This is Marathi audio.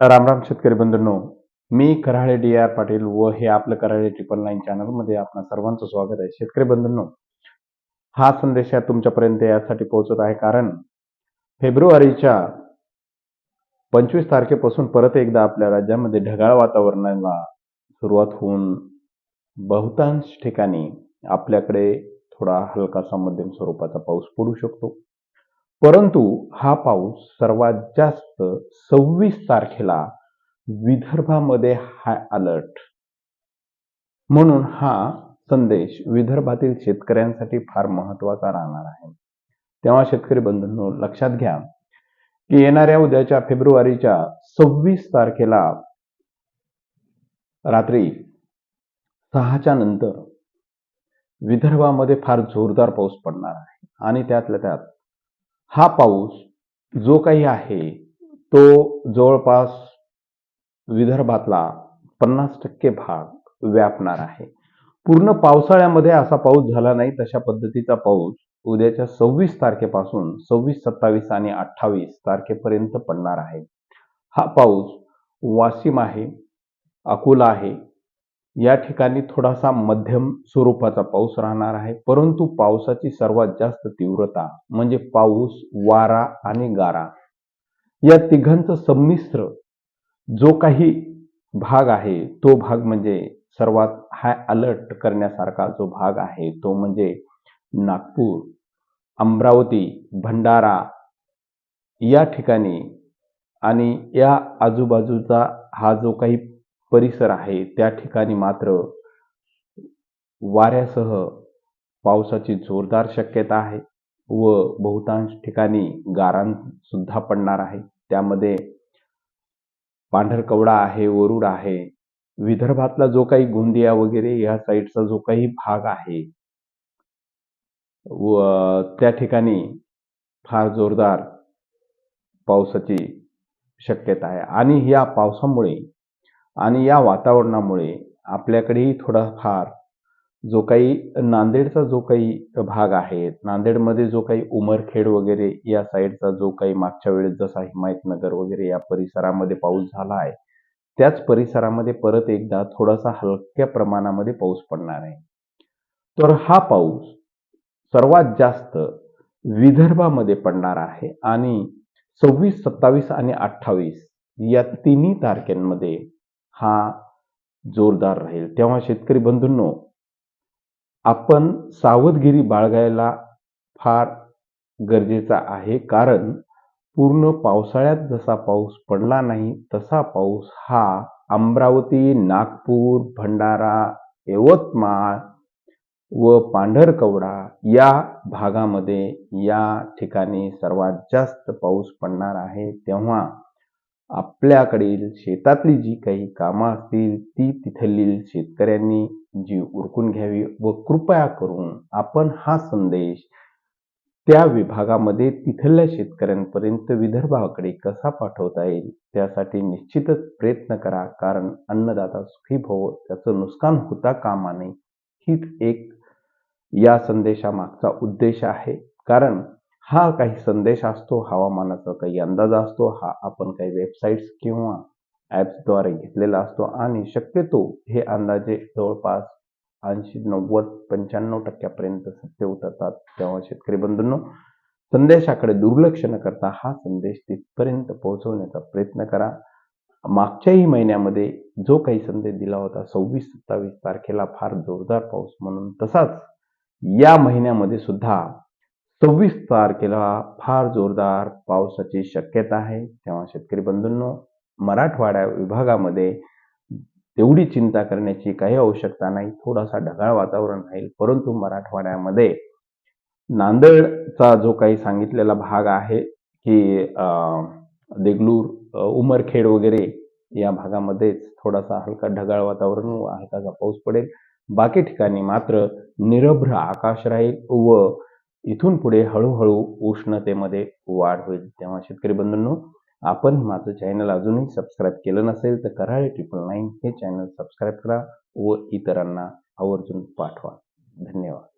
रामराम शेतकरी बंधूंनो मी कराळे डी आर पाटील व हे आपलं कराळे ट्रिपल नाईन चॅनलमध्ये आपणा सर्वांचं स्वागत आहे. शेतकरी बंधूंनो हा संदेश या तुमच्यापर्यंत यासाठी पोहोचत आहे कारण फेब्रुवारीच्या पंचवीस तारखेपासून परत एकदा आपल्या राज्यामध्ये ढगाळ वातावरणाला सुरुवात होऊन बहुतांश ठिकाणी आपल्याकडे थोडा हलकासा मध्यम स्वरूपाचा पाऊस पडू शकतो. परंतु हा पाऊस सर्वात जास्त सव्वीस तारखेला विदर्भामध्ये हाय अलर्ट म्हणून हा संदेश विदर्भातील शेतकऱ्यांसाठी फार महत्त्वाचा राहणार आहे. तेव्हा शेतकरी बंधूंनो लक्षात घ्या की येणाऱ्या उद्याच्या फेब्रुवारीच्या सव्वीस तारखेला रात्री सहाच्या नंतर विदर्भामध्ये फार जोरदार पाऊस पडणार आहे. आणि त्यातल्या त्यात हा पाऊस जो काही आहे तो जवळपास विदर्भातला पन्नास टक्के भाग व्यापणार आहे. पूर्ण पावसाळ्यामध्ये असा पाऊस झाला नाही तशा पद्धतीचा पाऊस उद्याच्या सव्वीस तारखेपासून सव्वीस सत्तावीस आणि अठ्ठावीस तारखेपर्यंत पडणार आहे. हा पाऊस वाशिम आहे अकोला आहे या ठिकाणी थोडासा मध्यम स्वरूपाचा पाऊस राहणार आहे. परंतु पावसाची सर्वात जास्त तीव्रता म्हणजे पाऊस वारा आणि गारा या तिघांचं संमिश्र जो काही भाग आहे तो भाग म्हणजे सर्वात हाय अलर्ट करण्यासारखा जो भाग आहे तो म्हणजे नागपूर अमरावती भंडारा या ठिकाणी आणि या आजूबाजूचा हा जो काही परिसर आहे त्या ठिकाणी मात्र वाऱ्यासह पावसाची जोरदार शक्यता आहे व बहुतांश ठिकाणी गारां सुद्धा पडणार आहे. त्यामध्ये पांढरकवडा आहे वरुड आहे. विदर्भातला जो काही गोंदिया वगैरे या साईडचा जो काही भाग आहे व त्या ठिकाणी फार जोरदार पावसाची शक्यता आहे. आणि या पावसामुळे आणि या वातावरणामुळे आपल्याकडेही थोडाफार जो काही नांदेडचा जो काही भाग आहे नांदेडमध्ये जो काही उमरखेड वगैरे या साईडचा जो काही मागच्या वेळेस जसा हिमायतनगर वगैरे या परिसरामध्ये पाऊस झाला आहे त्याच परिसरामध्ये परत एकदा थोडासा हलक्या प्रमाणामध्ये पाऊस पडणार आहे. तर हा पाऊस सर्वात जास्त विदर्भामध्ये पडणार आहे आणि सव्वीस सत्तावीस आणि अठ्ठावीस या तिन्ही तारखांमध्ये हा जोरदार राहील. तेव्हा शेतकरी बंधूंनो आपण सावधगिरी बाळगायला फार गरजेचा आहे. कारण पूर्ण पावसाळ्यात जसा पाऊस पडला नाही तसा पाऊस हा अमरावती नागपूर भंडारा यवतमाळ व पांढरकवडा या भागामध्ये या ठिकाणी सर्वात जास्त पाऊस पडणार आहे. तेव्हा आपल्याकडील शेतातली जी काही कामं असतील ती तिथलील शेतकऱ्यांनी जी उरकून घ्यावी व कृपया करून आपण हा संदेश त्या विभागामध्ये तिथल्या शेतकऱ्यांपर्यंत विदर्भाकडे कसा पाठवता येईल त्यासाठी निश्चितच प्रयत्न करा. कारण अन्नदाता सुखी भव त्याचं नुकसान होता कामा नये. हीच एक या संदेशामागचा उद्देश आहे. कारण हा काही संदेश असतो हवामानाचा काही अंदाज असतो हा आपण काही वेबसाईट्स किंवा ॲप्सद्वारे घेतलेला असतो आणि शक्यतो हे अंदाजे जवळपास ऐंशी नव्वद पंच्याण्णव टक्क्यापर्यंत सत्य उतरतात. तेव्हा शेतकरी बंधूंनो संदेशाकडे दुर्लक्ष न करता हा संदेश तिथपर्यंत पोहोचवण्याचा प्रयत्न करा. मागच्याही महिन्यामध्ये जो काही संदेश दिला होता सव्वीस सत्तावीस तारखेला फार जोरदार पाऊस म्हणून तसाच या महिन्यामध्ये सुद्धा सव्वीस तारखेला फार जोरदार पावसाची शक्यता आहे. तेव्हा शेतकरी बंधूंनो मराठवाड्या विभागामध्ये तेवढी चिंता करण्याची काही आवश्यकता नाही. थोडासा ढगाळ वातावरण राहील. परंतु मराठवाड्यामध्ये नांदेडचा जो काही सांगितलेला भाग आहे की देगलूर उमरखेड वगैरे या भागामध्येच थोडासा हलका ढगाळ वातावरण व हलकासा पाऊस पडेल बाकी ठिकाणी मात्र निरभ्र आकाश राहील व इथून पुढे हळूहळू उष्णतेमध्ये वाढ होईल. तेव्हा शेतकरी बंधूंनो आपण माझं चॅनल अजूनही सबस्क्राईब केलं नसेल तर कराळे ट्रिपल नाईन हे चॅनल सबस्क्राईब करा व इतरांना आवर्जून पाठवा. धन्यवाद.